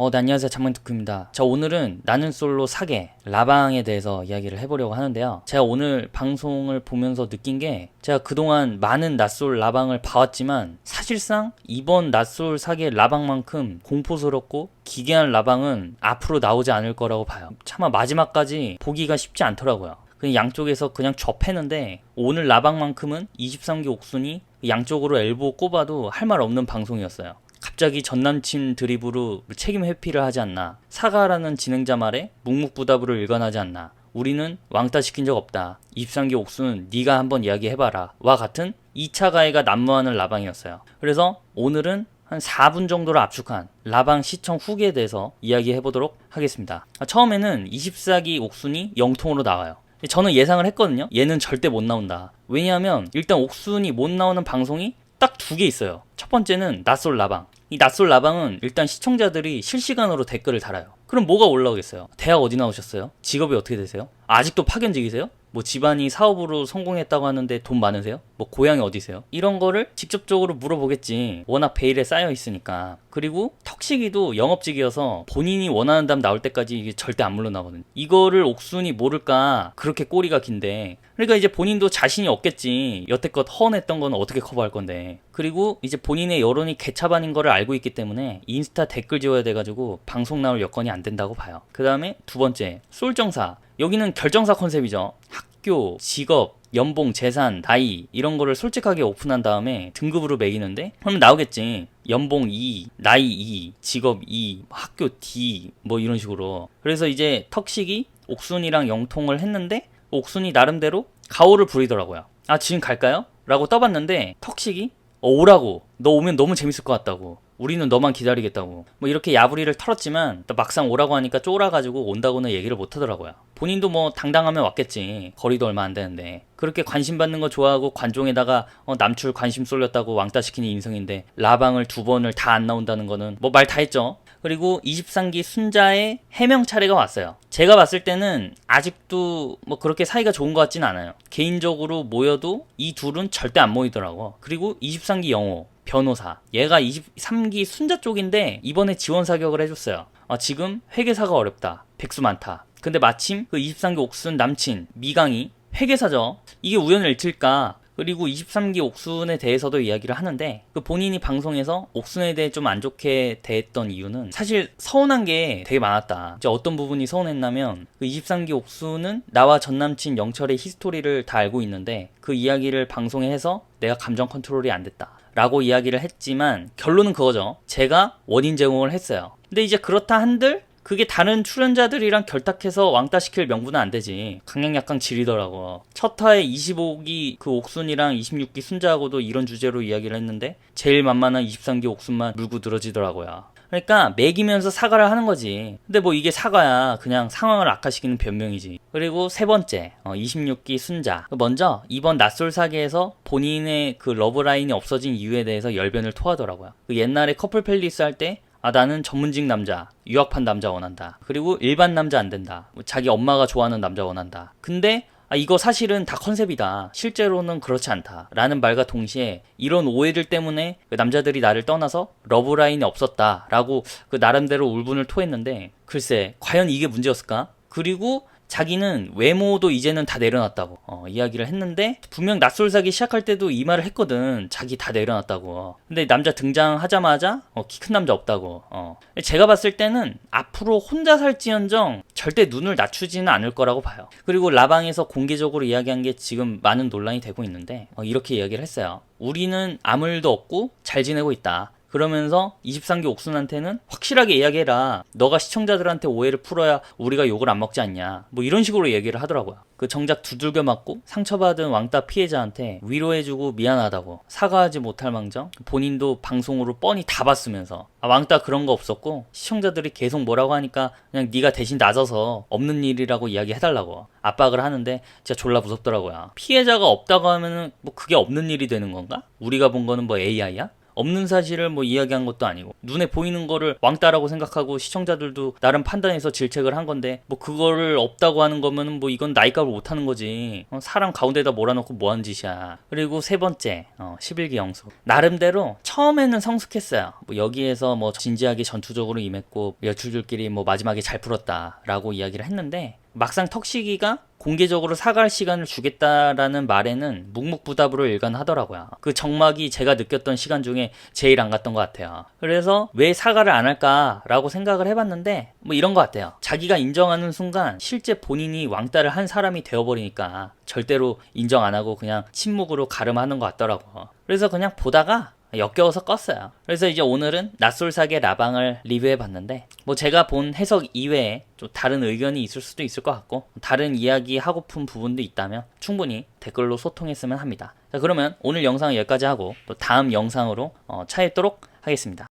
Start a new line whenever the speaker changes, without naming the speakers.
어, 네, 안녕하세요. 장만두쿠입니다. 저 오늘은 나는 솔로 사계, 라방에 대해서 이야기를 해보려고 하는데요. 제가 오늘 방송을 보면서 느낀 게 제가 그동안 많은 낯솔 라방을 봐왔지만 사실상 이번 낯솔 사계 라방만큼 공포스럽고 기괴한 라방은 앞으로 나오지 않을 거라고 봐요. 차마 마지막까지 보기가 쉽지 않더라고요. 그냥 양쪽에서 그냥 접했는데 오늘 라방만큼은 23기 옥순이 양쪽으로 엘보 꼽아도 할 말 없는 방송이었어요. 갑자기 전남친 드립으로 책임 회피를 하지 않나. 사과라는 진행자 말에 묵묵부답으로 일관하지 않나. 우리는 왕따 시킨 적 없다. 23기 옥수는 네가 한번 이야기해봐라. 와 같은 2차 가해가 난무하는 라방이었어요. 그래서 오늘은 한 4분 정도를 압축한 라방 시청 후기에 대해서 이야기해 보도록 하겠습니다. 아, 처음에는 24기 옥순이 영통으로 나와요. 저는 예상을 했거든요. 얘는 절대 못 나온다. 왜냐하면 일단 옥순이 못 나오는 방송이 딱 두 개 있어요. 첫 번째는 낯솔 라방. 이 낯솔 라방은 일단 시청자들이 실시간으로 댓글을 달아요. 그럼 뭐가 올라오겠어요? 대학 어디 나오셨어요? 직업이 어떻게 되세요? 아직도 파견직이세요? 뭐 집안이 사업으로 성공했다고 하는데 돈 많으세요? 뭐 고향이 어디세요? 이런 거를 직접적으로 물어보겠지. 워낙 베일에 쌓여 있으니까. 그리고 턱시기도 영업직이어서 본인이 원하는 답 나올 때까지 이게 절대 안 물러나거든. 이거를 옥순이 모를까 그렇게 꼬리가 긴데. 그러니까 이제 본인도 자신이 없겠지. 여태껏 허언했던 건 어떻게 커버할 건데. 그리고 이제 본인의 여론이 개차반인 거를 알고 있기 때문에 인스타 댓글 지워야 돼가지고 방송 나올 여건이 안 된다고 봐요. 그 다음에 두 번째 솔정사. 여기는 결정사 컨셉이죠. 학교, 직업, 연봉, 재산, 나이 이런 거를 솔직하게 오픈한 다음에 등급으로 매기는데 그러면 나오겠지. 연봉 2, 나이 2, 직업 2, 학교 D 뭐 이런 식으로. 그래서 이제 턱식이 옥순이랑 영통을 했는데 옥순이 나름대로 가오를 부리더라고요. 아 지금 갈까요? 라고 떠봤는데 턱식이 어, 오라고 너 오면 너무 재밌을 것 같다고 우리는 너만 기다리겠다고 뭐 이렇게 야부리를 털었지만 또 막상 오라고 하니까 쫄아가지고 온다고는 얘기를 못 하더라고요 본인도 뭐 당당하면 왔겠지 거리도 얼마 안 되는데 그렇게 관심 받는 거 좋아하고 관종에다가 어, 남출 관심 쏠렸다고 왕따 시키는 인성인데 라방을 두 번을 다 안 나온다는 거는 뭐 말 다 했죠 그리고 23기 순자의 해명 차례가 왔어요. 제가 봤을 때는 아직도 뭐 그렇게 사이가 좋은 것 같진 않아요. 개인적으로 모여도 이 둘은 절대 안 모이더라고. 그리고 23기 영호, 변호사. 얘가 23기 순자 쪽인데 이번에 지원 사격을 해줬어요. 아, 지금 회계사가 어렵다. 백수 많다. 근데 마침 그 23기 옥순 남친 미강이 회계사죠. 이게 우연의 일치일까? 그리고 23기 옥순에 대해서도 이야기를 하는데 그 본인이 방송에서 옥순에 대해 좀 안 좋게 대했던 이유는 사실 서운한 게 되게 많았다. 이제 어떤 부분이 서운했냐면 그 23기 옥순은 나와 전 남친 영철의 히스토리를 다 알고 있는데 그 이야기를 방송에 해서 내가 감정 컨트롤이 안 됐다. 라고 이야기를 했지만 결론은 그거죠. 제가 원인 제공을 했어요. 근데 이제 그렇다 한들 그게 다른 출연자들이랑 결탁해서 왕따시킬 명분은 안 되지. 강약약강 지리더라고. 첫 화에 25기 그 옥순이랑 26기 순자하고도 이런 주제로 이야기를 했는데 제일 만만한 23기 옥순만 물고 늘어지더라고요. 그러니까 매기면서 사과를 하는 거지. 근데 뭐 이게 사과야. 그냥 상황을 악화시키는 변명이지. 그리고 세 번째, 어, 26기 순자. 먼저 이번 낯솔 사계에서 본인의 그 러브라인이 없어진 이유에 대해서 열변을 토하더라고요. 그 옛날에 커플 팰리스 할 때 아, 나는 전문직 남자, 유학판 남자 원한다. 그리고 일반 남자 안 된다. 뭐 자기 엄마가 좋아하는 남자 원한다. 근데 아, 이거 사실은 다 컨셉이다. 실제로는 그렇지 않다. 라는 말과 동시에 이런 오해들 때문에 그 남자들이 나를 떠나서 러브라인이 없었다. 라고 그 나름대로 울분을 토했는데 글쎄, 과연 이게 문제였을까? 그리고 자기는 외모도 이제는 다 내려놨다고 어, 이야기를 했는데 분명 낯설사기 시작할 때도 이 말을 했거든. 자기 다 내려놨다고. 근데 남자 등장하자마자 어, 키 큰 남자 없다고 어. 제가 봤을 때는 앞으로 혼자 살지언정 절대 눈을 낮추지는 않을 거라고 봐요. 그리고 라방에서 공개적으로 이야기한 게 지금 많은 논란이 되고 있는데 어, 이렇게 이야기를 했어요 우리는 아무 일도 없고 잘 지내고 있다 그러면서 23기 옥순한테는 확실하게 이야기해라. 너가 시청자들한테 오해를 풀어야 우리가 욕을 안 먹지 않냐. 뭐 이런 식으로 얘기를 하더라고요. 그 정작 두들겨 맞고 상처받은 왕따 피해자한테 위로해주고 미안하다고 사과하지 못할 망정 본인도 방송으로 뻔히 다 봤으면서 아, 왕따 그런 거 없었고 시청자들이 계속 뭐라고 하니까 그냥 네가 대신 나서서 없는 일이라고 이야기해달라고 압박을 하는데 진짜 졸라 무섭더라고요. 피해자가 없다고 하면은 뭐 그게 없는 일이 되는 건가? 우리가 본 거는 뭐 AI야? 없는 사실을 뭐 이야기한 것도 아니고 눈에 보이는 거를 왕따라고 생각하고 시청자들도 나름 판단해서 질책을 한 건데 뭐 그거를 없다고 하는 거면은 뭐 이건 나이값을 못 하는 거지. 어, 사람 가운데다 몰아넣고 뭐 하는 짓이야. 그리고 세 번째 어, 11기 영수. 나름대로 처음에는 성숙했어요. 뭐 여기에서 뭐 진지하게 전투적으로 임했고 여출들끼리 뭐 마지막에 잘 풀었다라고 이야기를 했는데 막상 턱시기가 공개적으로 사과할 시간을 주겠다라는 말에는 묵묵부답으로 일관하더라고요. 그 정막이 제가 느꼈던 시간 중에 제일 안 갔던 것 같아요. 그래서 왜 사과를 안 할까라고 생각을 해봤는데 뭐 이런 것 같아요. 자기가 인정하는 순간 실제 본인이 왕따를 한 사람이 되어버리니까 절대로 인정 안 하고 그냥 침묵으로 가름하는 것 같더라고. 그래서 그냥 보다가 역겨워서 껐어요. 그래서 이제 오늘은 낯솔사계 라방을 리뷰해 봤는데 뭐 제가 본 해석 이외에 좀 다른 의견이 있을 수도 있을 것 같고 다른 이야기 하고픈 부분도 있다면 충분히 댓글로 소통했으면 합니다. 자 그러면 오늘 영상은 여기까지 하고 또 다음 영상으로 어, 찾도록 하겠습니다.